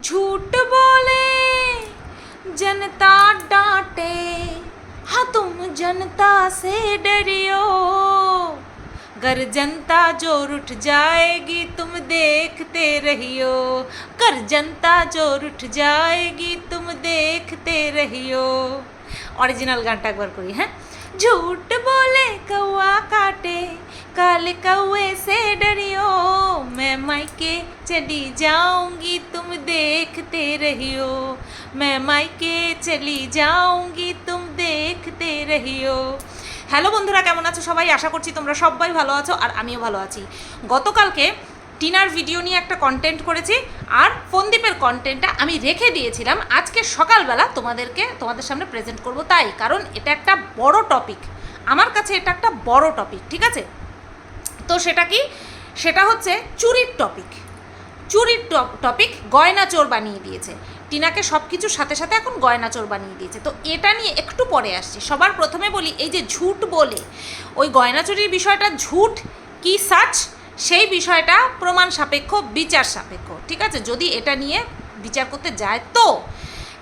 झूठ बोले, जनता डांटे। हाँ तुम जनता से डरियो। गर जनता ज़ोर उठ जाएगी, तुम देखते रहियो। कर जनता ज़ोर उठ जाएगी, तुम देखते रहियो। ओरिजिनल गाना एक बार कोई है? हाँ? झूठ बोले कौआ काटे। काले कौए से डरियो मैं मायके चली जाऊंगी तुम देखते रहियो मैं मायके चली जाऊंगी तुम देखते रहियो হ্যালো বন্ধুরা কেমন আছো সবাই আশা করছি তোমরা সবাই ভালো আছো আর আমিও ভালো আছি গতকালকে টিনার ভিডিও নিয়ে একটা কন্টেন্ট করেছি আর ফোনদীপের কন্টেন্টটা আমি রেখে দিয়েছিলাম আজকে সকালবেলা তোমাদেরকে তোমাদের সামনে প্রেজেন্ট করব তাই কারণ এটা একটা বড় টপিক আমার কাছে এটা একটা বড় টপিক ঠিক আছে তো সেটা কি? সেটা হচ্ছে চুরির টপিক চুরির টপিক গয়না চোর বানিয়ে দিয়েছে। টিনাকে সব কিছুর সাথে সাথে এখন গয়না চোর বানিয়ে দিয়েছে। তো এটা নিয়ে একটু পরে আসছি। সবার প্রথমে বলি, এই যে ঝুট বলে, ওই গয়না চুরির বিষয়টা ঝুট কি সাচ সেই বিষয়টা প্রমাণ সাপেক্ষ, বিচার সাপেক্ষ, ঠিক আছে? যদি এটা নিয়ে বিচার করতে যায় তো।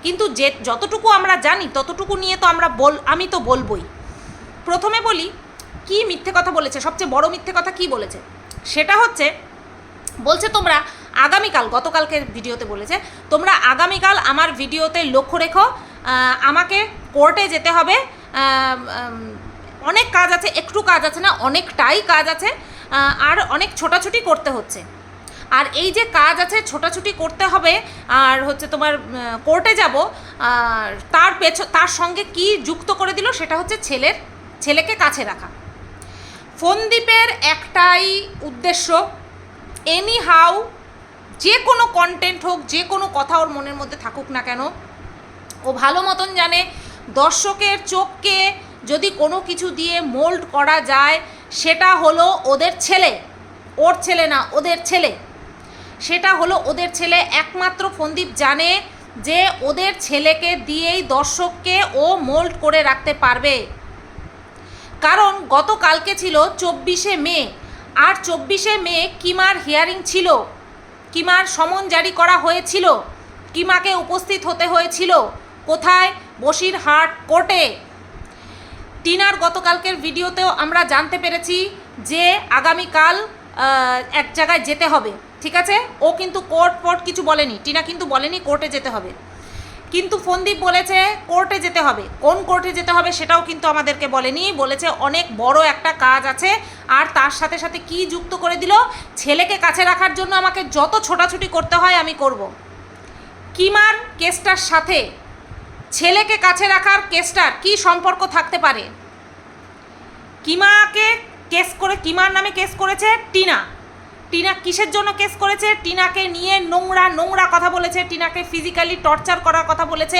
কিন্তু যে যতটুকু আমরা জানি, ততটুকু নিয়ে তো আমরা বল আমি তো বলবই। প্রথমে বলি কি মিথ্যে কথা বলেছে? সবচেয়ে বড় মিথ্যে কথা কি বলেছে? সেটা হচ্ছে, বলছে তোমরা আগামীকাল, গতকালকের ভিডিওতে বলেছে, তোমরা আগামীকাল আমার ভিডিওতে লক্ষ্য রেখো আমাকে কোর্টে যেতে হবে অনেক কাজ আছে, একটু কাজ আছে না, অনেকটাই কাজ আছে আর অনেক ছোটাছুটি করতে হচ্ছে। আর এই যে কাজ আছে, ছোটাছুটি করতে হবে, আর হচ্ছে তোমার কোর্টে যাব তার পেছ, তার সঙ্গে কি যুক্ত করে দিল, সেটা হচ্ছে ছেলের, ছেলেকে কাছে রাখা। ফোনদ্বীপের একটাই উদ্দেশ্য এনি হাউ যে কোনো কন্টেন্ট হোক, যে কোনো কথা ওর মনের মধ্যে থাকুক না কেন, ও ভালো মতন জানে দর্শকের চোখকে যদি কোনো কিছু দিয়ে মোল্ড করা যায়, সেটা হলো ওদের ছেলে, ওর ছেলে না, ওদের ছেলে। সেটা হলো ওদের ছেলে, একমাত্র ফন্দীপ জানে যে ওদের ছেলেকে দিয়েই দর্শককে ও মোল্ড করে রাখতে পারবে। কারণ গতকালকে ছিল চব্বিশে মে, আর চব্বিশে মে কিমার হিয়ারিং ছিল, কিমার সমন জারি করা হয়েছিল, কিমাকে উপস্থিত হতে হয়েছিল কোথায়? বসিরহাট কোর্টে। টিনার গতকালকের ভিডিওতেও আমরা জানতে পেরেছি যে আগামীকাল এক জায়গায় যেতে হবে, ঠিক আছে? ও কিন্তু কোর্ট ফোর্ট কিছু বলেনি, টিনা কিন্তু বলেনি কোর্টে যেতে হবে। কিন্তু ফন্দীপ বলেছে কোর্টে যেতে হবে। কোন কোর্টে যেতে হবে সেটাও কিন্তু আমাদেরকে বলেনি। বলেছে অনেক বড় একটা কাজ আছে আর তার সাথে সাথে কি যুক্ত করে দিল? ছেলেকে কাছে রাখার জন্য আমাকে যত ছোটাছুটি করতে হয় আমি করব। কিমার কেসটার সাথে ছেলেকে কাছে রাখার কেসটার কি সম্পর্ক থাকতে পারে? কিমাকে কেস করে, কিমার নামে কেস করেছে? টিনা। টিনা কিসের জন্য কেস করেছে? টিনাকে নিয়ে নোংরা নোংরা কথা বলেছে। টিনাকে ফিজিক্যালি টর্চার করার কথা বলেছে।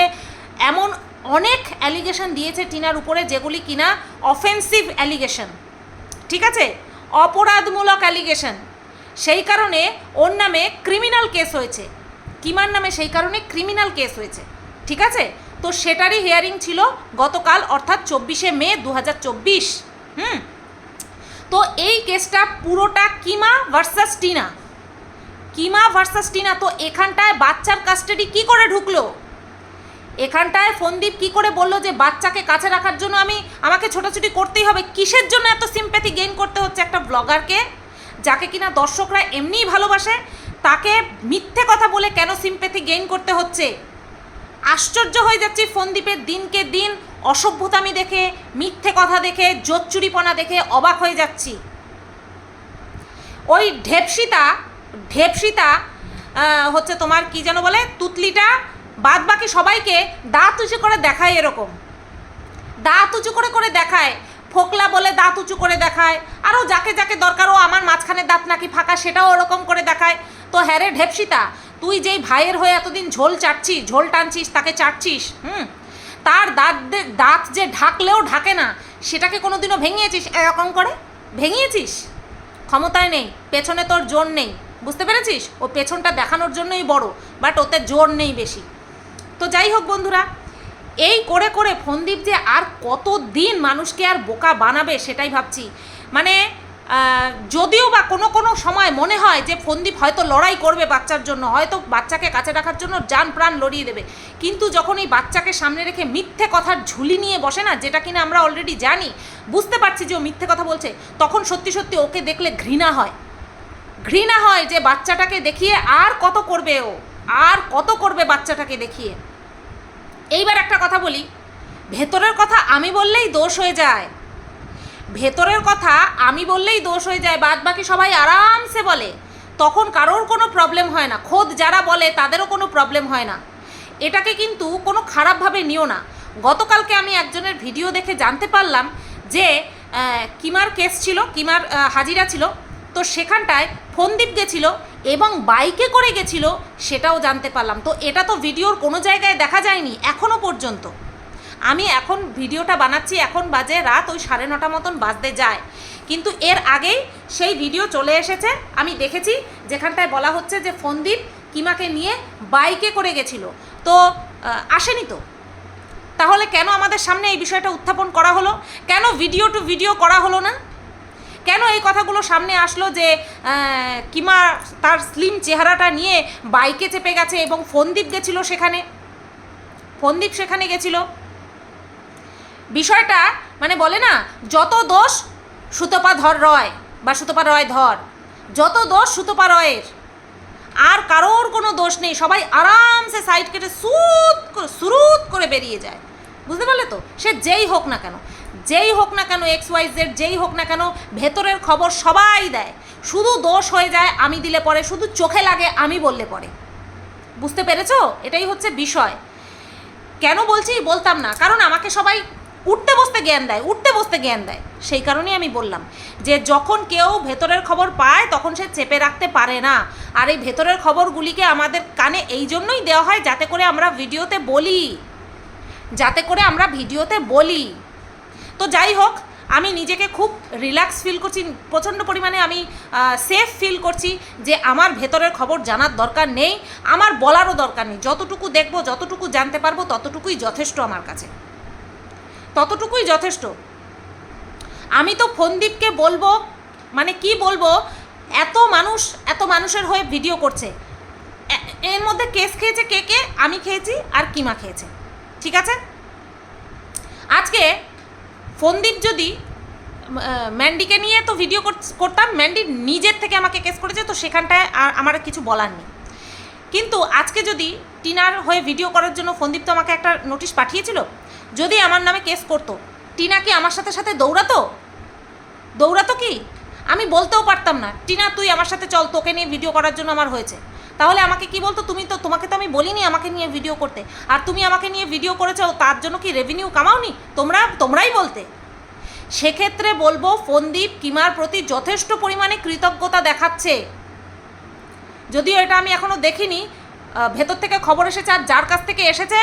এমন অনেক অ্যালিগেশন দিয়েছে টিনার উপরে যেগুলি কিনা অফেন্সিভ অ্যালিগেশন ঠিক আছে? অপরাধমূলক অ্যালিগেশন সেই কারণে ওর নামে ক্রিমিনাল কেস হয়েছে। কিমার নামে? সেই কারণে ক্রিমিনাল কেস হয়েছে। ঠিক আছে? তো সেটারই হিয়ারিং ছিল গতকাল, অর্থাৎ চব্বিশে মে দু হাজার চব্বিশ। হুম? তো এই কেসটা পুরোটা Kima versus Tina. Kima versus Tina, তো এখানটায় বাচ্চার কাস্টাডি কি করে ঢুকলো? এখানটায় ফন্দীপ কি করে বলল যে বাচ্চাকে কাছে রাখার জন্য আমি, আমাকে ছোটাছুটি করতেই হবে? কিসের জন্য এত সিম্প্যাথি গেইন করতে হচ্ছে একটা ব্লগারকে যাকে কিনা দর্শকরা এমনিই ভালোবাসে, তাকে মিথ্যে কথা বলে কেন সিম্প্যাথি গেইন করতে হচ্ছে? আশ্চর্য হয়ে যাচ্ছি ফন্দীপের দিনকে দিন অসভ্যতামি দেখে, মিথ্যে কথা দেখে, জোচ্চুরিপনা দেখে অবাক হয়ে যাচ্ছি। ওই ঢেপসিতা ঢেপসিতা হচ্ছে তোমার কি যেন বলে, তুতলিটা বাদ বাকি সবাইকে দাঁত উঁচু করে দেখায় এরকম। দাঁত উঁচু করে করে দেখায়। ফোকলা বলে দাঁত উঁচু করে দেখায়। আরও যাকে যাকে দরকার, ও আমার মাঝখানে দাঁত নাকি ফাঁকা, সেটাও ওরকম করে দেখায়। তো হ্যাঁ রে ঢেপসিতা, তুই যেই ভাইয়ের হয়ে এতদিন ঝোল চাটছিস, ঝোল টানছিস, তাকে চাটছিস, হুম? তার দাঁত দাঁত যে ঢাকলেও ঢাকে না, সেটাকে কোনোদিনও ভেঙিয়েছিস? এরকম করে। ভেঙিয়েছিস? ক্ষমতায় নেই, পেছনে তোর জোর নেই। বুঝতে পেরেছিস? ও পেছনটা দেখানোর জন্যই বড় বাট ওতে জোর নেই বেশি। তো যাই হোক বন্ধুরা, এই করে করে ফন্দীপ যে আর কত দিন মানুষকে আর বোকা বানাবে সেটাই ভাবছি। মানে যদিও বা কোনো কোনো সময় মনে হয় যে ফন্দীপ হয়তো লড়াই করবে বাচ্চার জন্য, হয়তো বাচ্চাকে কাছে রাখার জন্য যান প্রাণ লড়িয়ে দেবে। কিন্তু যখন এই বাচ্চাকে সামনে রেখে মিথ্যে কথার ঝুলি নিয়ে বসে না, যেটা কিনা আমরা অলরেডি জানি, বুঝতে পারছি যে ও মিথ্যে কথা বলছে, তখন সত্যি সত্যি ওকে দেখলে ঘৃণা হয়। ঘৃণা হয় যে বাচ্চাটাকে দেখিয়ে আর কত করবে ও, আর কত করবে বাচ্চাটাকে দেখিয়ে। এইবার একটা কথা বলি, ভেতরের কথা আমি বললেই দোষ হয়ে যায়। ভেতরের কথা আমি বললেই দোষ হয়ে যায় বাদ বাকি সবাই আরামসে বলে। তখন কারোর কোনো প্রবলেম হয় না। খোদ যারা বলে, তাদেরও কোনো প্রবলেম হয় না। এটাকে কিন্তু কোনো খারাপভাবে নিও না। গতকালকে আমি একজনের ভিডিও দেখে জানতে পারলাম যে কিমার কেস ছিল, কিমার হাজিরা ছিল। তো সেখানটায় ফোনদীপ গেছিল এবং বাইকে করে গেছিল, সেটাও জানতে পারলাম। তো এটা তো ভিডিওর কোনো জায়গায় দেখা যায়নি এখনও পর্যন্ত। আমি এখন ভিডিওটা বানাচ্ছি, এখন বাজে রাত, ওই সাড়ে নটা মতন বাজতে যায়। কিন্তু এর আগেই সেই ভিডিও চলে এসেছে, আমি দেখেছি, যেখানটায় বলা হচ্ছে যে ফন্দীপ কিমাকে নিয়ে বাইকে করে গেছিল। তো আসেনি তো? তাহলে কেন আমাদের সামনে এই বিষয়টা উত্থাপন করা হলো? কেন ভিডিও টু ভিডিও করা হলো না? কেন এই কথাগুলো সামনে আসলো যে কিমা তার স্লিম চেহারাটা নিয়ে বাইকে চেপে গেছে এবং ফন্দীপ গেছিল সেখানে? ফন্দীপ সেখানে গেছিল। বিষয়টা মানে বলে না, যত দোষ সুতপা ধর রয় বা সুতপা রয় ধর, যত দোষ সুতপা রয়ের, আর কারোর কোনো দোষ নেই, সবাই আরামসে সাইড কেটে সুত করে, সুরুত করে বেরিয়ে যায়। বুঝতে পারলে তো? সে যেই হোক না কেন, যেই হোক না কেন এক্স ওয়াই জেড যেই হোক না কেন, ভেতরের খবর সবাই দেয়। শুধু দোষ হয়ে যায়, আমি দিলে পরে, শুধু চোখে লাগে, আমি বললে পরে। বুঝতে পেরেছ? এটাই হচ্ছে বিষয়। কেন বলছি? বলতাম না। কারণ আমাকে সবাই উঠতে বসতে জ্ঞান দেয়, উঠতে বসতে জ্ঞান দেয়। সেই কারণেই আমি বললাম যে যখন কেউ ভেতরের খবর পায়, তখন সে চেপে রাখতে পারে না। আর এই ভেতরের খবরগুলিকে আমাদের কানে এই জন্যই দেওয়া হয় যাতে করে আমরা ভিডিওতে বলি। যাতে করে আমরা ভিডিওতে বলি। তো যাই হোক, আমি নিজেকে খুব রিল্যাক্স ফিল করছি, প্রচণ্ড পরিমাণে আমি সেফ ফিল করছি যে আমার ভেতরের খবর জানার দরকার নেই, আমার বলারও দরকার নেই। যতটুকু দেখব, যতটুকু জানতে পারব, ততটুকুই যথেষ্ট আমার কাছে। ততটুকুই যথেষ্ট। আমি তো ফন্দীপকে বলব মানে কি বলব, এত মানুষ, এত মানুষের হয়ে ভিডিও করছে। এর মধ্যে কেস খেয়েছে কে কে? আমি খেয়েছি আর কিমা খেয়েছে। ঠিক আছে? আজকে ফন্দীপ যদি ম্যান্ডিকে নিয়ে তো ভিডিও কর- করতাম, ম্যান্ডি নিজের থেকে আমাকে কেস করেছে, তো সেখানটায় আর আমার কিছু বলার নেই। কিন্তু আজকে যদি টিনার হয়ে ভিডিও করার জন্য ফন্দীপ তো আমাকে একটা নোটিশ পাঠিয়েছিল যদি আমার নামে কেস করতো, টিনা কি আমার সাথে সাথে দৌড়াতো? দৌড়াতো কি? আমি বলতেও পারতাম না, টিনা, তুই আমার সাথে চল, তোকে নিয়ে ভিডিও করার জন্য আমার হয়েছে। তাহলে আমাকে কি বলতো? তুমি তো, তোমাকে তো আমি বলিনি আমাকে নিয়ে ভিডিও করতে। আর তুমি আমাকে নিয়ে ভিডিও করেছ, তার জন্য কি রেভিনিউ কামাওনি? তোমরা, তোমরাই বলতে। সেক্ষেত্রে বলব, ফন্দীপ কিমার প্রতি যথেষ্ট পরিমাণে কৃতজ্ঞতা দেখাচ্ছে। যদিও এটা আমি এখনও দেখিনি ভেতর থেকে খবর এসেছে আর যার কাছ থেকে এসেছে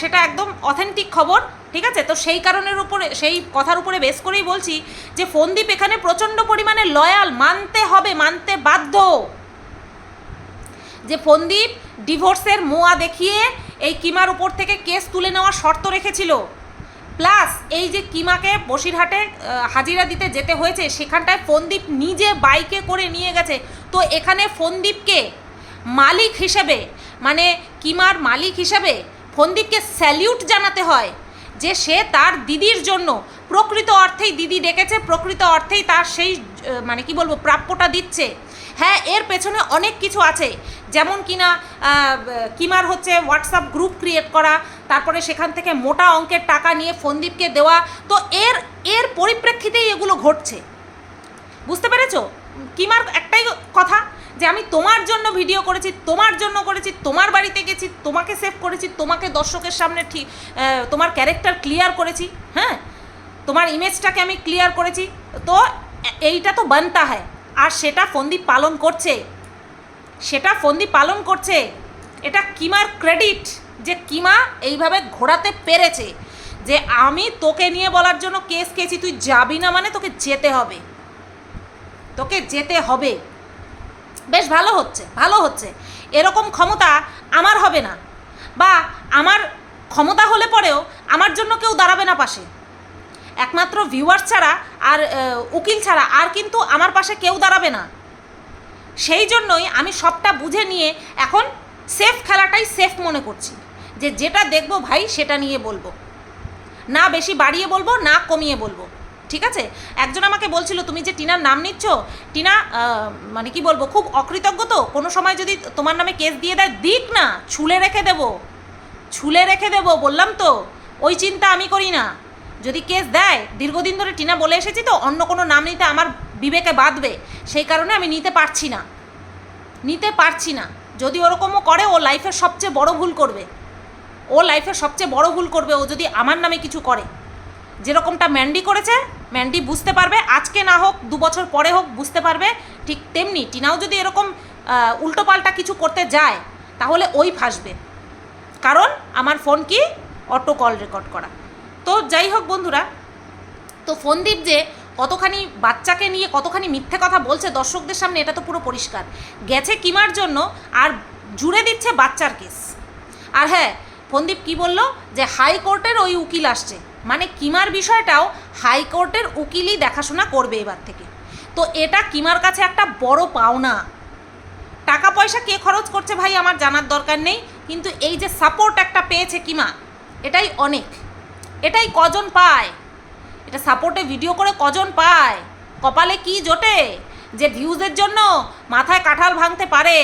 সেটা একদম অথেন্টিক খবর, ঠিক আছে? তো সেই কারণের উপরে, সেই কথার উপরে বেস করেই বলছি যে ফন্দীপ এখানে প্রচণ্ড পরিমাণে লয়াল মানতে হবে, মানতে বাধ্য। যে ফন্দীপ ডিভোর্সের মোয়া দেখিয়ে এই কিমার উপর থেকে কেস তুলে নেওয়ার শর্ত রেখেছিল। প্লাস এই যে কিমাকে বসিরহাটে হাজিরা দিতে যেতে হয়েছে, সেখানটায় ফন্দীপ নিজে বাইকে করে নিয়ে গেছে। তো এখানে ফন্দীপকে মালিক হিসেবে মানে কিমার মালিক হিসেবে ফন্দীপকে স্যালিউট জানাতে হয় যে সে তার দিদির জন্য প্রকৃত অর্থেই দিদি ডেকেছে, প্রকৃত অর্থেই তার সেই মানে কি বলব, প্রাপ্যটা দিচ্ছে। হ্যাঁ এর পেছনে অনেক কিছু আছে। যেমন কিনা কিমার হচ্ছে হোয়াটসঅ্যাপ গ্রুপ ক্রিয়েট করা, তারপরে সেখান থেকে মোটা অঙ্কের টাকা নিয়ে ফন্দীপকে দেওয়া। তো এর এর পরিপ্রেক্ষিতেই এগুলো ঘটছে। বুঝতে পেরেছ? কিমার একটাই কথা যে আমি তোমার জন্য ভিডিও করেছি, তোমার জন্য করেছি, তোমার বাড়িতে গেছি, তোমাকে সেভ করেছি, তোমাকে দর্শকের সামনে ঠিক তোমার ক্যারেক্টার ক্লিয়ার করেছি হ্যাঁ? তোমার ইমেজটাকে আমি ক্লিয়ার করেছি। তো এইটা তো বানতা হয় আর সেটা ফন্দীপ পালন করছে। সেটা ফন্দীপ পালন করছে। এটা কিমার ক্রেডিট যে কিমা এইভাবে ঘোরাতে পেরেছে। যে আমি তোকে নিয়ে বলার জন্য কেস খেয়েছি, তুই যাবি না মানে তোকে যেতে হবে। তোকে যেতে হবে। বেশ ভালো হচ্ছে ভালো হচ্ছে। এরকম ক্ষমতা আমার হবে না। বা আমার ক্ষমতা হলে পরেও আমার জন্য কেউ দাঁড়াবে না পাশে। একমাত্র ভিউয়ার্স ছাড়া আর উকিল ছাড়া আর কিন্তু আমার পাশে কেউ দাঁড়াবে না। সেই জন্যই আমি সবটা বুঝে নিয়ে এখন সেফ খেলাটাই সেফ মনে করছি। যে যেটা দেখব ভাই সেটা নিয়ে বলব। না বেশি বাড়িয়ে বলব, না কমিয়ে বলব। ঠিক আছে? একজন আমাকে বলছিল, তুমি যে টিনার নাম নিচ্ছ, টিনা মানে কি বলব, খুব অকৃতজ্ঞ তো। কোনো সময় যদি তোমার নামে কেস দিয়ে দেয়, দিক না, ছুলে রেখে দেবো। ছুলে রেখে দেবো, বললাম তো। ওই চিন্তা আমি করি না। যদি কেস দেয়, দীর্ঘদিন ধরে টিনা বলে এসেছি তো, অন্য কোনো নাম নিতে আমার বিবেকে বাঁধবে। সেই কারণে আমি নিতে পারছি না। নিতে পারছি না। যদি ওরকমও করে, ও লাইফের সবচেয়ে বড় ভুল করবে। ও লাইফের সবচেয়ে বড় ভুল করবে, ও যদি আমার নামে কিছু করে। যেরকমটা ম্যান্ডি করেছে ম্যান্ডি বুঝতে পারবে, আজকে না হোক, দু বছর পরে হোক, বুঝতে পারবে। ঠিক তেমনি টিনাও যদি এরকম উল্টোপাল্টা কিছু করতে যায়, তাহলে ওই ফাঁসবে। কারণ আমার ফোন কি? অটো কল রেকর্ড করা। তো যাই হোক বন্ধুরা, তো ফোনদীপ যে কতখানি বাচ্চাকে নিয়ে কতখানি মিথ্যে কথা বলছে, দর্শকদের সামনে এটা তো পুরো পরিষ্কার। গেছে কিমার জন্য আর জুড়ে দিচ্ছে বাচ্চার কেস। আর হ্যাঁ ফন্দীপ কি বলল? যে হাইকোর্টের ওই উকিল আসছে। মানে কিমার বিষয়টাও হাইকোর্টের উকিলই দেখাশোনা করবে এবার থেকে। তো এটা কিমার কাছে একটা বড় পাওনা। টাকা পয়সা কে খরচ করছে ভাই আমার জানার দরকার নেই, কিন্তু এই যে সাপোর্ট একটা পেয়েছে কিমা, এটাই অনেক। এটাই কজন পায়? এটা সাপোর্টে ভিডিও করে কজন পায়? কপালে কি জোটে? যে ভিউজের জন্য মাথায় কাঁঠাল ভাঙতে পারে।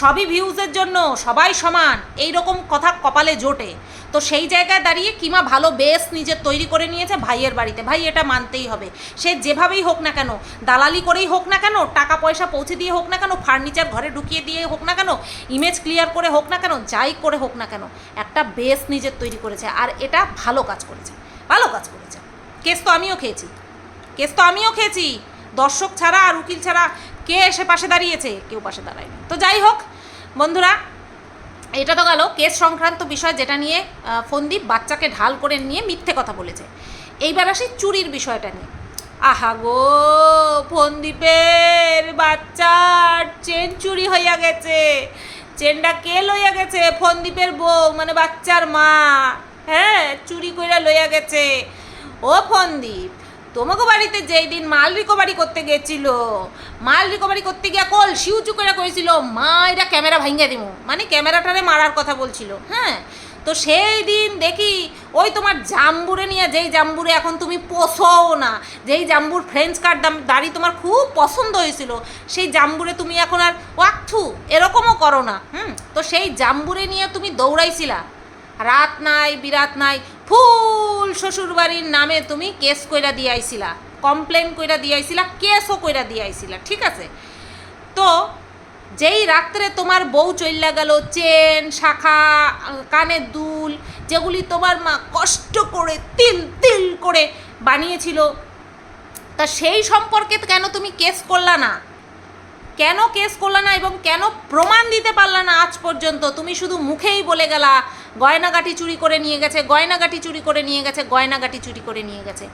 সবই ভিউজের জন্য সবাই সমান। এই রকম কথা কপালে জোটে। তো সেই জায়গায় দাঁড়িয়ে কিমা ভালো বেস নিজের তৈরি করে নিয়েছে ভাইয়ের বাড়িতে। ভাই, এটা মানতেই হবে। সে যেভাবেই হোক না কেন, দালালি করেই হোক না কেন, টাকা পয়সা পৌঁছে দিয়ে হোক না কেন ফার্নিচার ঘরে ঢুকিয়ে দিয়ে হোক না কেন ইমেজ ক্লিয়ার করে হোক না কেন, যাই করে হোক না কেন, একটা বেস নিজের তৈরি করেছে। আর এটা ভালো কাজ করেছে। ভালো কাজ করেছে। কেস তো আমিও খেয়েছি। কেস তো আমিও খেয়েছি। দর্শক ছাড়া আর উকিল ছাড়া কে এসে পাশে দাঁড়িয়েছে? কেউ পাশে দাঁড়ায়নি। তো যাই হোক, বন্ধুরা, এটা তো গেল কেস সংক্রান্ত বিষয় যেটা নিয়ে ফন্দীপ বাচ্চাকে ঢাল করে নিয়ে মিথ্যে কথা বলেছে। এইবার আসি চুরির বিষয়টা নিয়ে। আহা গো, ফন্দীপের বাচ্চার চেন চুরি হইয়া গেছে। চেনটা কে লইয়া গেছে? ফন্দীপের বউ মানে বাচ্চার মা। হ্যাঁ চুরি কইরা লইয়া গেছে। ও ফন্দীপ তোমাকে বাড়িতে যেই দিন মাল রিকভারি করতে গেছিল, মাল রিকভারি করতে গিয়া কল সিউচু করে করেছিল মা এটা ক্যামেরা ভাঙ্গা দিমু। মানে ক্যামেরাটারে মারার কথা বলছিল হ্যাঁ? তো সেই দিন দেখি ওই তোমার জাম্বুরে নিয়ে, যেই জাম্বুরে এখন তুমি পোষও না, যেই জাম্বুর ফ্রেঞ্চ কার্ড দাড়ি তোমার খুব পছন্দ হয়েছিল, সেই জাম্বুরে তুমি এখন আর ওয়াকথু এরকমও করো না, হুম? তো সেই জাম্বুরে নিয়ে তুমি দৌড়াইছিলা। রাত নাই, বিরাত নাই ফুল শ্বশুরবাড়ির নামে তুমি কেস কইরা দিয়ে আইছিলা কমপ্লেন কইরা দিয়ে আইছিলা, কেসও কইরা দিয়ে আইছিলা, ঠিক আছে? তো যেই রাত্রে তোমার বউ চইল্লা গেল, চেন, শাখা, কানের দুল, যেগুলি তোমার মা কষ্ট করে তিল তিল করে বানিয়েছিল, তা সেই সম্পর্কে কেন তুমি কেস করলা না? কেন কেস করলা না এবং কেন প্রমাণ দিতে পারলা না আজ পর্যন্ত? তুমি শুধু মুখেই বলে গেলা, গয়নাগাটি চুরি করে নিয়ে গেছে, গয়নাগাটি চুরি করে নিয়ে গেছে, গয়নাগাটি চুরি করে নিয়ে গেছে।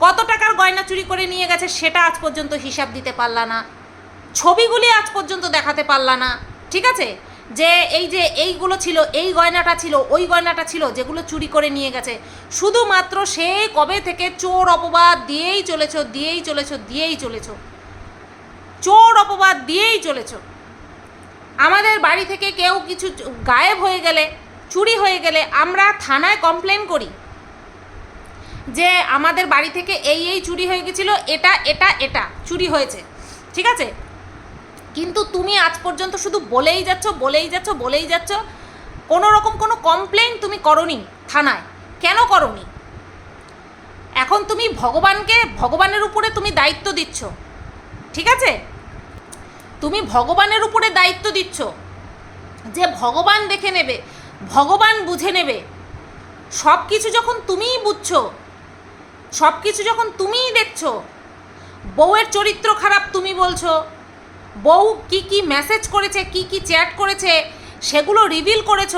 কত টাকার গয়না চুরি করে নিয়ে গেছে সেটা আজ পর্যন্ত হিসাব দিতে পারলা না। ছবিগুলি আজ পর্যন্ত দেখাতে পারলা না। ঠিক আছে? যে এই যে এইগুলো ছিল, এই গয়নাটা ছিল, ওই গয়নাটা ছিল, যেগুলো চুরি করে নিয়ে গেছে, শুধুমাত্র সে কবে থেকে চোর অপবাদ দিয়েই চলেছ দিয়েই চলেছ দিয়েই চলেছ? চোর অপবাদ দিয়েই চলেছ। আমাদের বাড়ি থেকে কেউ কিছু গায়েব হয়ে গেলে, চুরি হয়ে গেলে আমরা থানায় কমপ্লেন করি। যে আমাদের বাড়ি থেকে এই এই চুরি হয়ে গেছিল, এটা এটা এটা, চুরি হয়েছে। ঠিক আছে? কিন্তু তুমি আজ পর্যন্ত শুধু বলেই যাচ্ছ বলেই যাচ্ছ বলেই যাচ্ছ, কোনো রকম কোনো কমপ্লেন তুমি করনি থানায়। কেন করনি? এখন তুমি ভগবানকে, ভগবানের উপরে তুমি দায়িত্ব দিচ্ছ। ঠিক আছে? তুমি ভগবানের উপরে দায়িত্ব দিচ্ছ। যে ভগবান দেখে নেবে, ভগবান বুঝে নেবে। সব কিছু যখন তুমিই বুঝছ সব কিছু যখন তুমিই দেখছ, বউয়ের চরিত্র খারাপ তুমি বলছো, বউ কি কি মেসেজ করেছে, কি কি চ্যাট করেছে, সেগুলো রিভিল করেছ,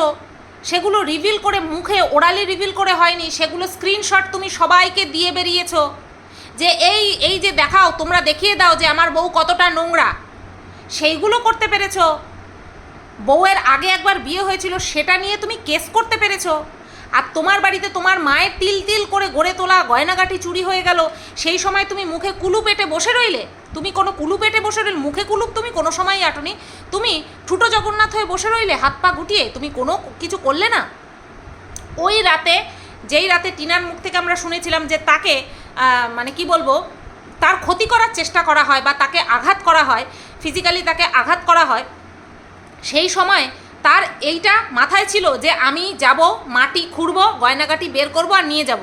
সেগুলো রিভিল করে মুখে ওরালি রিভিল করে হয়নি, সেগুলো স্ক্রিনশট তুমি সবাইকে দিয়ে বেরিয়েছো। যে এই এই যে দেখাও, তোমরা দেখিয়ে দাও যে আমার বউ কতটা নোংরা। সেইগুলো করতে পেরেছ? বউয়ের আগে একবার বিয়ে হয়েছিল, সেটা নিয়ে তুমি কেস করতে পেরেছ? আর তোমার বাড়িতে তোমার মায়ের তিল তিল করে গড়ে তোলা গয়নাগাটি চুরি হয়ে গেল, সেই সময় তুমি মুখে কুলু পেটে বসে রইলে? তুমি কোনো কুলু পেটে বসে রইলে? মুখে কুলুপ তুমি, কোনো সময়ই আটনি। তুমি ঠুটো জগন্নাথ হয়ে বসে রইলে, হাত পা গুটিয়ে? তুমি কোনো কিছু করলে না? ওই রাতে, যেই রাতে টিনার মুখ থেকে আমরা শুনেছিলাম যে তাকে মানে কি বলব, তার ক্ষতি করার চেষ্টা করা হয় বা তাকে আঘাত করা হয় ফিজিক্যালি তাকে আঘাত করা হয়, সেই সময় তার এইটা মাথায় ছিল যে আমি যাব, মাটি খুঁড়বো, গয়নাগাটি বের করব আর নিয়ে যাব।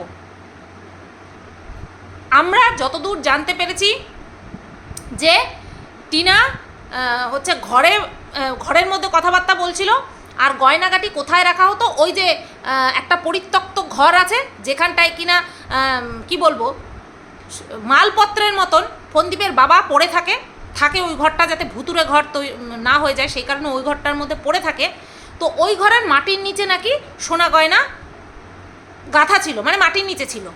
আমরা যতদূর জানতে পেরেছি যে টিনা হচ্ছে ঘরে ঘরের মধ্যে কথাবার্তা বলছিল আর গয়নাগাটি কোথায় রাখা হতো, ওই যে একটা পরিত্যক্ত ঘর আছে যেখানটায় কিনা কি বলব, মালপত্রের মতন ফন্দীপের বাবা পড়ে থাকে। থাকে ওই ঘরটা যাতে ভুতুরে ঘর তৈ- না হয়ে যায়, সেই কারণে ওই ঘরটার মধ্যে পড়ে থাকে। তো ওই ঘরের মাটির নিচে নাকি সোনা গয়না গাঁথা ছিল মানে মাটির নিচে ছিল।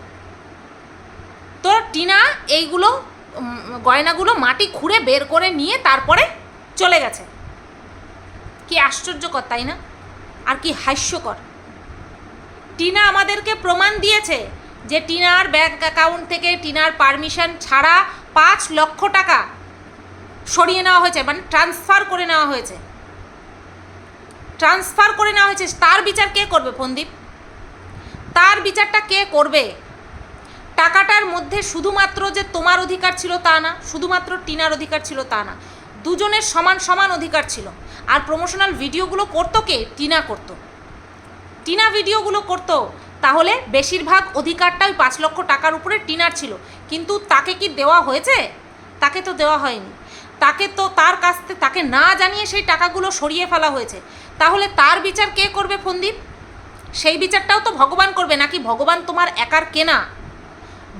তো টিনা এইগুলো গয়নাগুলো মাটি খুঁড়ে বের করে নিয়ে তারপরে চলে গেছে। কি আশ্চর্যকর, তাই না? আর কি হাস্যকর। টিনা আমাদেরকে প্রমাণ দিয়েছে যে টিনার ব্যাংক অ্যাকাউন্ট থেকে টিনার পারমিশন ছাড়া পাঁচ লক্ষ টাকা সরিয়ে নেওয়া হয়েছে মানে ট্রান্সফার করে নেওয়া হয়েছে। ট্রান্সফার করে নেওয়া হয়েছে, তার বিচার কে করবে ফন্দীপ তার বিচারটা কে করবে? টাকাটার মধ্যে শুধুমাত্র যে তোমার অধিকার ছিল তা না, শুধুমাত্র টিনার অধিকার ছিল তা না, দুজনের সমান সমান অধিকার ছিল। আর প্রমোশনাল ভিডিওগুলো করতো কে? টিনা করতো। টিনা ভিডিওগুলো করতো, তাহলে বেশিরভাগ অধিকারটা ওই পাঁচ লক্ষ টাকার উপরে টিনার ছিল। কিন্তু তাকে কি দেওয়া হয়েছে? তাকে তো দেওয়া হয়নি। তাকে তো তার কাছ থেকে, তাকে না জানিয়ে সেই টাকাগুলো সরিয়ে ফেলা হয়েছে। তাহলে তার বিচার কে করবে ফন্দীপ সেই বিচারটাও তো ভগবান করবে, নাকি ভগবান তোমার একার কেনা?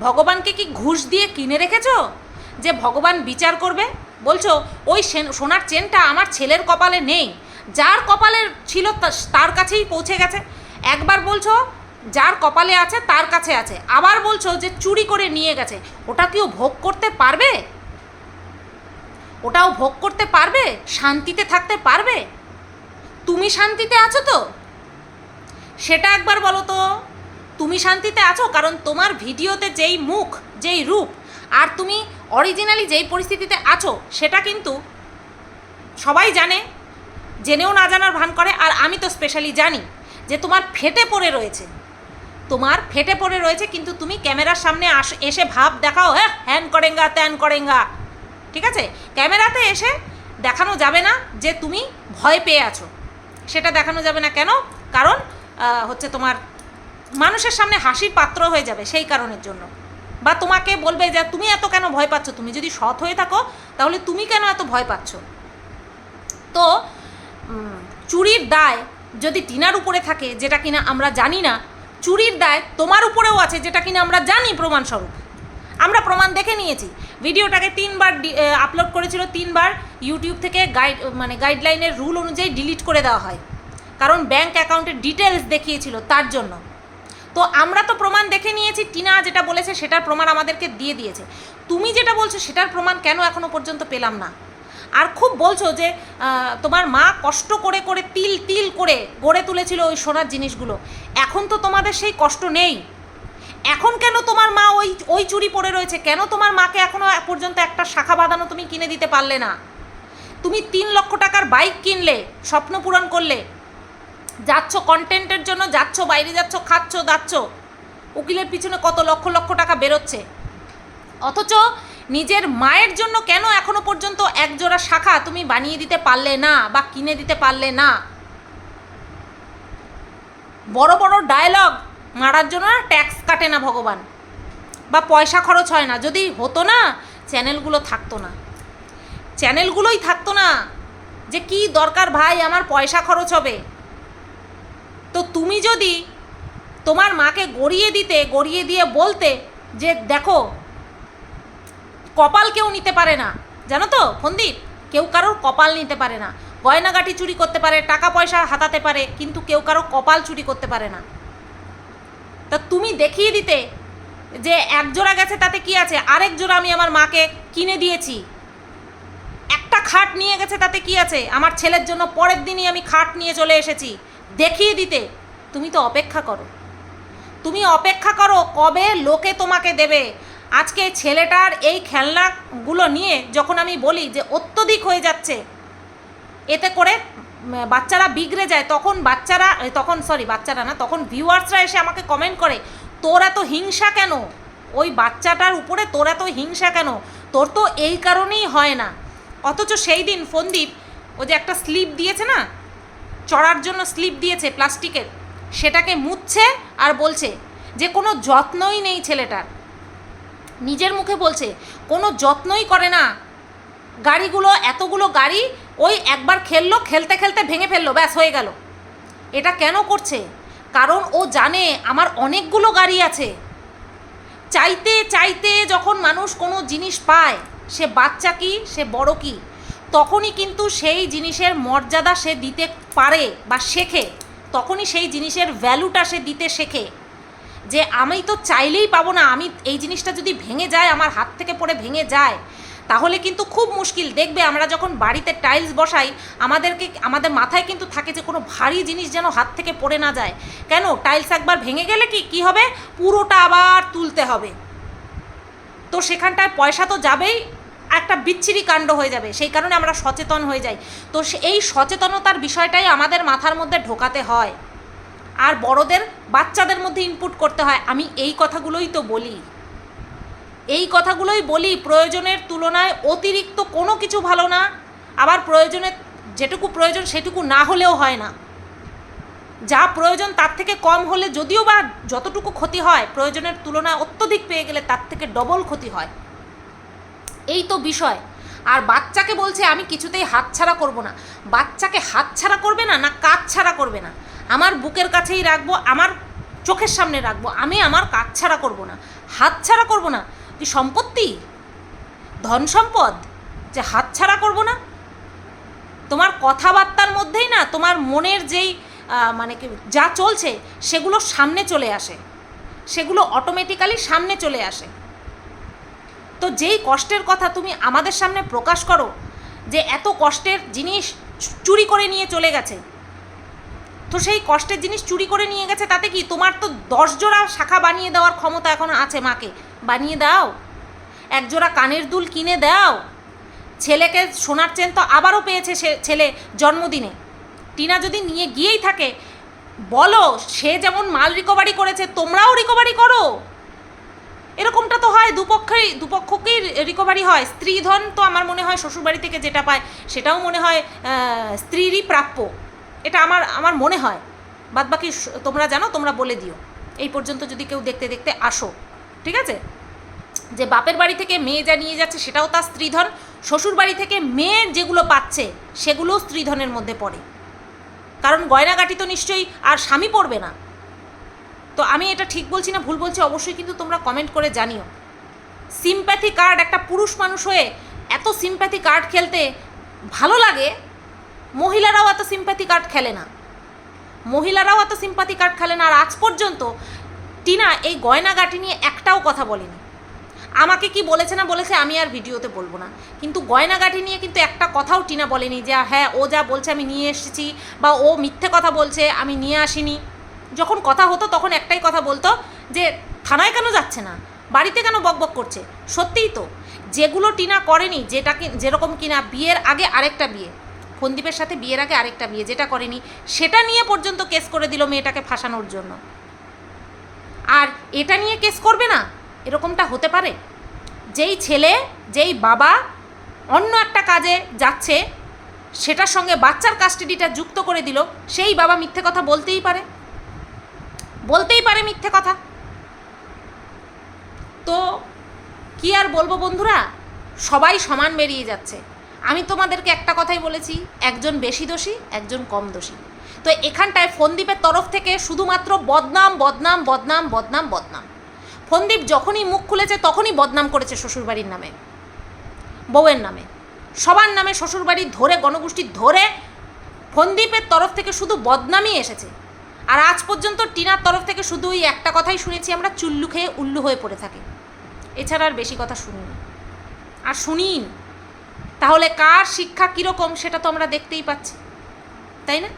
ভগবানকে কি ঘুষ দিয়ে কিনে রেখেছো? যে ভগবান বিচার করবে? বলছো, ওই সেন- সোনার চেনটা আমার ছেলের কপালে নেই। যার কপালে ছিল তার কাছেই পৌঁছে গেছে। একবার বলছো, যার কপালে আছে তার কাছে আছে। আবার বলছো যে চুরি করে নিয়ে গেছে। ওটা কি ও ভোগ করতে পারবে? ওটাও ভোগ করতে পারবে? শান্তিতে থাকতে পারবে? তুমি শান্তিতে আছো তো? সেটা একবার বলো তো। তুমি শান্তিতে আছো? কারণ তোমার ভিডিওতে যেই মুখ, যেই রূপ, আর তুমি অরিজিনালি যেই পরিস্থিতিতে আছো, সেটা কিন্তু সবাই জানে। জেনেও না জানার ভান করে। আর আমি তো স্পেশালি জানি যে তোমার ফেটে পড়ে রয়েছে। তোমার ফেটে পড়ে রয়েছে, কিন্তু তুমি ক্যামেরার সামনে আস, এসে ভাব দেখাও হ্যাঁ হ্যান করেঙ্গা, ত্যান করেঙ্গা। ঠিক আছে? ক্যামেরাতে এসে দেখানো যাবে না যে তুমি ভয় পেয়ে আছো। সেটা দেখানো যাবে না কেন? কারণ হচ্ছে তোমার মানুষের সামনে হাসির পাত্র হয়ে যাবে সেই কারণের জন্য। বা তোমাকে বলবে যে, তুমি এত কেন ভয় পাচ্ছ? তুমি যদি সৎ হয়ে থাকো, তাহলে তুমি কেন এত ভয় পাচ্ছ? তো চুরির দায় যদি টিনার উপরে থাকে, যেটা কিনা আমরা জানি না, চুরির দায় তোমার উপরেও আছে, যেটা কিনা আমরা জানি প্রমাণস্বরূপ। আমরা প্রমাণ দেখে নিয়েছি। ভিডিওটাকে তিনবার আপলোড করেছিল, তিনবার ইউটিউব থেকে গাইড মানে গাইডলাইনের রুল অনুযায়ী ডিলিট করে দেওয়া হয়। কারণ ব্যাংক অ্যাকাউন্টের ডিটেলস দেখিয়েছিল তার জন্য। তো আমরা তো প্রমাণ দেখে নিয়েছি, টিনা যেটা বলেছে সেটার প্রমাণ আমাদেরকে দিয়ে দিয়েছে। তুমি যেটা বলছো সেটার প্রমাণ কেন এখনও পর্যন্ত পেলাম না? আর খুব বলছো যে তোমার মা কষ্ট করে করে তিল তিল করে গড়ে তুলেছিল ওই সোনার জিনিসগুলো। এখন তো তোমাদের সেই কষ্ট নেই। এখন কেন তোমার মা ওই ওই চুরি পড়ে রয়েছে? কেন তোমার মাকে এখনও পর্যন্ত একটা শাখা বাঁধানো তুমি কিনে দিতে পারলে না? তুমি তিন লক্ষ টাকার বাইক কিনলে, স্বপ্ন পূরণ করলে। যাচ্ছ কন্টেন্টের জন্য, যাচ্ছ, বাইরে যাচ্ছ, খাচ্ছ, দাচ্ছ। উকিলের পিছনে কত লক্ষ লক্ষ টাকা বেরোচ্ছে? অথচ নিজের মায়ের জন্য কেন এখনও পর্যন্ত একজোড়া শাখা তুমি বানিয়ে দিতে পারলে না বা কিনে দিতে পারলে না? বড় বড় ডায়লগ মারার জন্য না ট্যাক্স কাটে না ভগবান। বা পয়সা খরচ হয় না। যদি হতো না, চ্যানেলগুলো থাকতো না। চ্যানেলগুলোই থাকতো না যে কি দরকার ভাই, আমার পয়সা খরচ হবে। তো তুমি যদি তোমার মাকে গড়িয়ে দিতে, গড়িয়ে দিয়ে বলতে যে দেখো, কপাল কেউ নিতে পারে না। জানো তো ফন্দীপ কেউ কারোর কপাল নিতে পারে না। গয়নাগাটি চুরি করতে পারে, টাকা পয়সা হাতাতে পারে, কিন্তু কেউ কারও কপাল চুরি করতে পারে না। তা তুমি দেখিয়ে দিতে যে এক জোড়া গেছে, তাতে কি আছে? আরেক জোড়া আমি আমার মাকে কিনে দিয়েছি। একটা খাট নিয়ে গেছে, তাতে কি আছে? আমার ছেলের জন্য পরের দিনই আমি খাট নিয়ে চলে এসেছি। দেখিয়ে দিতে। তুমি তো অপেক্ষা করো। তুমি অপেক্ষা করো কবে লোকে তোমাকে দেবে। আজকে ছেলেটার এই খেলনাগুলো নিয়ে যখন আমি বলি যে অত্যধিক হয়ে যাচ্ছে, এতে করে বাচ্চারা বিগড়ে যায়, তখন বাচ্চারা তখন সরি বাচ্চারা না, তখন ভিউয়ার্সরা এসে আমাকে কমেন্ট করে, তোর এত হিংসা কেন? ওই বাচ্চাটার উপরে তোর এত হিংসা কেন? তোর তো এই কারণেই হয় না। অথচ সেই দিন ফন্দীপ, ও যে একটা স্লিপ দিয়েছে না, চড়ার জন্য স্লিপ দিয়েছে প্লাস্টিকের, সেটাকে মুছছে আর বলছে যে, কোনো যত্নই নেই ছেলেটার। নিজের মুখে বলছে, কোনো যত্নই করে না। গাড়িগুলো, এতগুলো গাড়ি ওই একবার খেললো, খেলতে খেলতে ভেঙে ফেলল, ব্যাস হয়ে গেল। এটা কেন করছে? কারণ ও জানে আমার অনেকগুলো গাড়ি আছে। চাইতে চাইতে যখন মানুষ কোনো জিনিস পায়, সে বাচ্চা কি, সে বড় কি, তখনই কিন্তু সেই জিনিসের মর্যাদা সে দিতে পারে বা শেখে, তখনই সেই জিনিসের ভ্যালুটা সে দিতে শেখে। যে আমি তো চাইলেই পাবো না, আমি এই জিনিসটা যদি ভেঙে যায়, আমার হাত থেকে পড়ে ভেঙে যায় তাহলে কিন্তু খুব মুশকিল। দেখবে আমরা যখন বাড়িতে টাইলস বসাই, আমাদেরকে, আমাদের মাথায় কিন্তু থাকে যে কোনো ভারী জিনিস যেন হাত থেকে পড়ে না যায়। কেন? টাইলস একবার ভেঙে গেলে কি কি হবে? পুরোটা আবার তুলতে হবে। তো সেখানটায় পয়সা তো যাবেই, একটা বিচ্ছিরি কাণ্ড হয়ে যাবে। সেই কারণে আমরা সচেতন হয়ে যাই। তো এই সচেতনতার বিষয়টাই আমাদের মাথার মধ্যে ঢোকাতে হয়। আর বড়দের, বাচ্চাদের মধ্যে ইনপুট করতে হয়। আমি এই কথাগুলোই তো বলি। এই কথাগুলোই বলি, প্রয়োজনের তুলনায় অতিরিক্ত কোনো কিছু ভালো না, আবার প্রয়োজনের যেটুকু প্রয়োজন সেটুকু না হলেও হয় না। যা প্রয়োজন তার থেকে কম হলে যদিও বা যতটুকু ক্ষতি হয়, প্রয়োজনের তুলনায় অত্যধিক পেয়ে গেলে তার থেকে ডবল ক্ষতি হয়। এই তো বিষয়। আর বাচ্চাকে বলছে, আমি কিছুতেই হাতছাড়া করব না। বাচ্চাকে হাতছাড়া করবে না না কাজ ছাড়া করবে না? আমার বুকের কাছেই রাখব, আমার চোখের সামনে রাখব, আমি আমার কাজ ছাড়া করব না। হাত ছাড়া করব না কি সম্পত্তি? ধন সম্পদ? যে হাত ছাড়া করব না? তোমার কথাবার্তার মধ্যেই না তোমার মনের যেই মানে কি যা চলছে সেগুলো সামনে চলে আসে। সেগুলো অটোমেটিক্যালি সামনে চলে আসে। তো যেই কষ্টের কথা তুমি আমাদের সামনে প্রকাশ করো, যে এত কষ্টের জিনিস চুরি করে নিয়ে চলে গেছে, তো সেই কষ্টের জিনিস চুরি করে নিয়ে গেছে তাতে কি তোমার তো দশ জোড়া শাখা বানিয়ে দেওয়ার ক্ষমতা এখন আছে মাকে? বানিয়ে দাও। এক জোড়া কানের দুল কিনে দাও। ছেলেকে সোনার চেন তো আবারও পেয়েছে সে ছেলে জন্মদিনে। টিনা যদি নিয়ে গিয়েই থাকে, বলো সে যেমন মাল রিকভারি করেছে, তোমরাও রিকভারি করো। এরকমটা তো হয়, দুপক্ষেই, দুপক্ষকেই রিকভারি হয়। স্ত্রীধন তো আমার মনে হয় শ্বশুরবাড়ি থেকে যেটা পায়, সেটাও মনে হয় স্ত্রীরই প্রাপ্য। এটা আমার আমার মনে হয়। বাদ বাকি তোমরা জানো, তোমরা বলে দিও। এই পর্যন্ত যদি কেউ দেখতে দেখতে আসো। ঠিক আছে? যে বাপের বাড়ি থেকে মেয়ে যা নিয়ে যাচ্ছে সেটাও তার স্ত্রীধন, শ্বশুর বাড়ি থেকে মেয়ে যেগুলো পাচ্ছে সেগুলোও স্ত্রীধনের মধ্যে পড়ে। কারণ গয়নাগাটি তো নিশ্চয়ই আর স্বামী পড়বে না। তো আমি এটা ঠিক বলছি না, ভুল বলছি, অবশ্যই কিন্তু তোমরা কমেন্ট করে জানিও। সিম্প্যাথি কার্ড একটা পুরুষ মানুষ হয়ে এত সিম্প্যাথি কার্ড খেলতে ভালো লাগে, মহিলারাও এত সিম্প্যাথি কার্ড খেলে না। মহিলারাও এত সিম্প্যাথি কার্ড খেলে না। আর আজ পর্যন্ত টিনা এই গয়নাগাটি নিয়ে একটাও কথা বলেনি। আমাকে কি বলেছে না বলেছে আমি আর ভিডিওতে বলব না। কিন্তু গয়নাগাটি নিয়ে কিন্তু একটা কথাও টিনা বলেনি যে হ্যাঁ ও যা বলছে আমি নিয়ে এসেছি বা ও মিথ্যে কথা বলছে, আমি নিয়ে আসিনি। যখন কথা হতো তখন একটাই কথা বলতো যে, থানায় কেন যাচ্ছে না? বাড়িতে কেন বকবক করছে? সত্যিই তো। যেগুলো টিনা করেনি, যেটা কি, যেরকম কিনা বিয়ের আগে আরেকটা বিয়ে ফন্দীপের সাথে বিয়ের আগে আরেকটা বিয়ে যেটা করেনি, সেটা নিয়ে পর্যন্ত কেস করে দিল মেয়েটাকে ফাঁসানোর জন্য। আর এটা নিয়ে কেস করবে না? এরকমটা হতে পারে? যেই ছেলে, যেই বাবা অন্য একটা কাজে যাচ্ছে, সেটার সঙ্গে বাচ্চার কাস্টাডিটা যুক্ত করে দিল, সেই বাবা মিথ্যে কথা বলতেই পারে। বলতেই পারে মিথ্যে কথা। তো কি আর বলব বন্ধুরা? সবাই সমান বেরিয়ে যাচ্ছে। আমি তোমাদেরকে একটা কথাই বলেছি, একজন বেশি দোষী, একজন কম দোষী। তো এখানটায় ফন্দীপের তরফ থেকে শুধুমাত্র বদনাম বদনাম বদনাম বদনাম বদনাম। ফন্দীপ যখনই মুখ খুলেছে, তখনই বদনাম করেছে শ্বশুরবাড়ির নামে, বউয়ের নামে। সবার নামে শ্বশুরবাড়ি ধরে, গণগোষ্ঠী ধরে ফন্দীপের তরফ থেকে শুধু বদনামই এসেছে। আর আজ পর্যন্ত টিনার তরফ থেকে শুধু ওই একটা কথাই শুনেছি, আমরা চুল্লু খেয়ে উল্লু হয়ে পড়ে থাকি। এছাড়া আর বেশি কথা শুনিনি। আর শুনিন। তাহলে কার শিক্ষা কীরকম, সেটা তো আমরা দেখতেই পাচ্ছি। তাই না?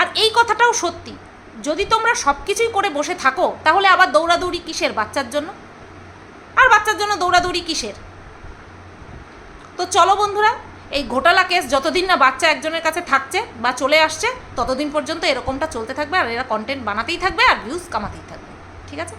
আর এই কথাটাও সত্যি। যদি তোমরা সব কিছুই করে বসে থাকো, তাহলে আবার দৌড়াদৌড়ি কিসের বাচ্চার জন্য? আর বাচ্চার জন্য দৌড়াদৌড়ি কিসের? তো চলো বন্ধুরা, এই ঘোটালা কেস যতদিন না বাচ্চা একজনের কাছে থাকছে বা চলে আসছে, ততদিন পর্যন্ত এরকমটা চলতে থাকবে আর এরা কন্টেন্ট বানাতেই থাকবে আর ভিউজ কামাতেই থাকবে। ঠিক আছে?